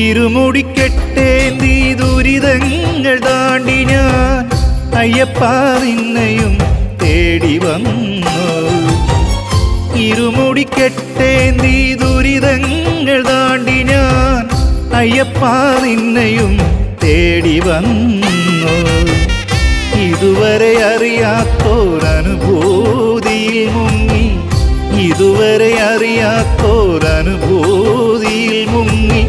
ഇരുമുടിക്കെട്ടേന്തി ദുരിതങ്ങൾ താണ്ടി ഞാൻ തേടി വന്നു. ഇരുമുടിക്കെട്ടേന്തി ദുരിതങ്ങൾ താണ്ടി ഞാൻ തേടി വന്നു. ഇതുവരെ അറിയാത്തോരനുഭൂതിയിൽ മുങ്ങി ഇതുവരെ അറിയാത്തോരനുഭൂതിയിൽ മുങ്ങി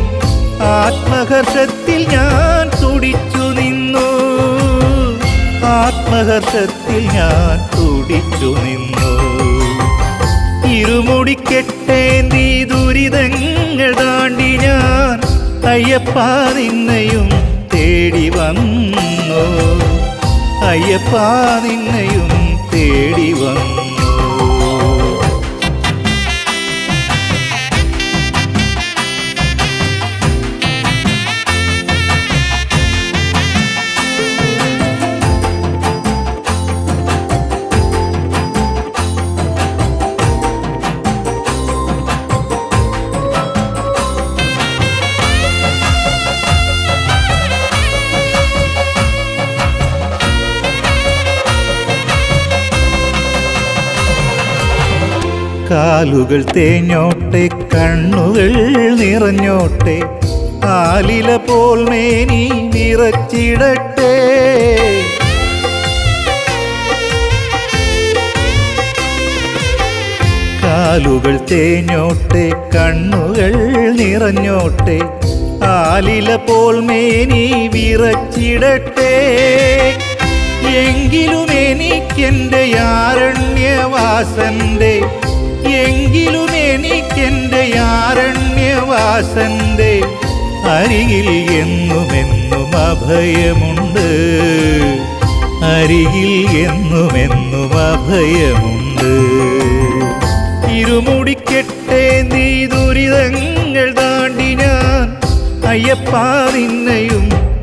ആത്മഹർഷത്തിൽ ഞാൻ തുടിച്ചു നിന്നു. ആത്മഹർഷത്തിൽ ഞാൻ തുടിച്ചു നിന്നു. ഇരുമുടിക്കെട്ടേന്തി ദുരിതങ്ങൾ താണ്ടി ഞാൻ അയ്യപ്പ നിന്നെയും തേടി വന്നു. അയ്യപ്പ നിന്നെയും തേടി വന്നു. കാലുകൾ തേഞ്ഞോട്ടെ കണ്ണുകൾ നിറഞ്ഞോട്ടെ ആലില പോൽ മേനി നിറച്ചിടട്ടെ കാലുകൾ തേഞ്ഞോട്ടെ കണ്ണുകൾ നിറഞ്ഞോട്ടെ ആലില പോൽ മേനി വിറച്ചിടട്ടെ. എങ്കിലും എനിക്കെന്റെ ആരണ്യവാസന്റെ എങ്കിലും എനിക്കെന്റെ ആരണ്യവാസന്റെ അരികിൽ എന്നുമെന്നും അഭയമുണ്ട്. അരികിൽ എന്നുമെന്നും അഭയമുണ്ട്. ഇരുമുടിക്കെട്ടെ നീ ദുരിതങ്ങൾ താണ്ടി ഞാൻ അയ്യപ്പ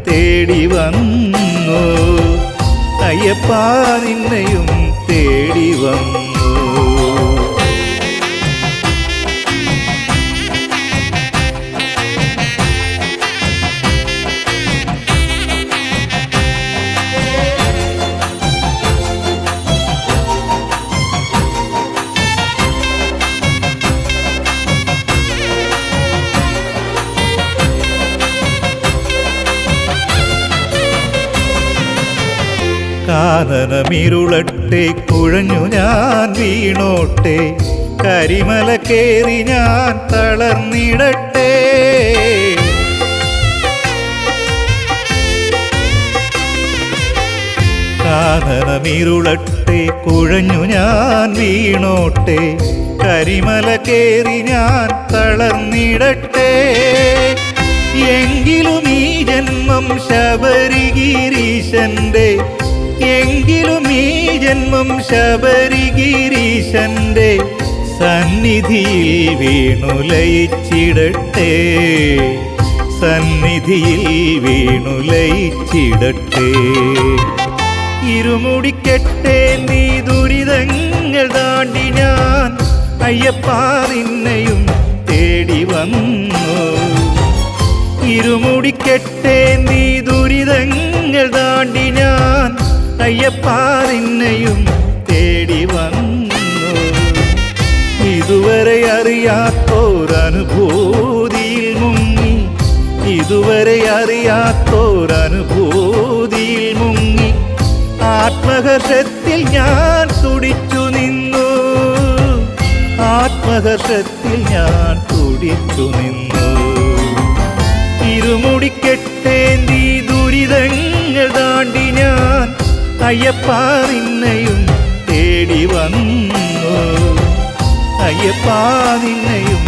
തേടി വന്നു. അയ്യപ്പ തേടി വന്നു. കാനനമിരുളട്ടെ കുഴഞ്ഞു ഞാൻ വീണോട്ടെ കരിമല കേറി ഞാൻ തളർന്നിടട്ടെ. കാനനമിരുളട്ടെ കുഴഞ്ഞു ഞാൻ വീണോട്ടെ കരിമല കേറി ഞാൻ തളർന്നിടട്ടെ. എങ്കിലും ഈ ജന്മം ശബരിഗിരീശന്റെ എങ്കിലും ഈ ജന്മം ശബരിഗിരീശന്റെ സന്നിധിയിൽ വീണുലയിച്ചിടട്ടെ സന്നിധിയിൽ വീണുലയിച്ചിടട്ടെ ഇരുമുടിക്കട്ടെ നീ ദുരിതങ്ങൾ താണ്ടി ഞാൻ അയ്യപ്പ നിന്നെയും തേടി വന്നു. ഇരുമുടിക്കട്ടെ നീ ദുരിതങ്ങൾ താണ്ടി ഞാൻ അയ്യപ്പ നിന്നെയും തേടി വന്നു. ഇതുവരെ അറിയാത്തോരനുഭൂതിയിൽ മുങ്ങി. ഇതുവരെ അറിയാത്തോരനുഭൂതിയിൽ മുങ്ങി. ആത്മഹർഷത്തിൽ ഞാൻ തുടിച്ചു നിന്നു. ആത്മഹർഷത്തിൽ ഞാൻ തുടിച്ചു നിന്നു. അയ്യപ്പ നിന്നെയും തേടി വന്നു. അയ്യപ്പ നിന്നെയും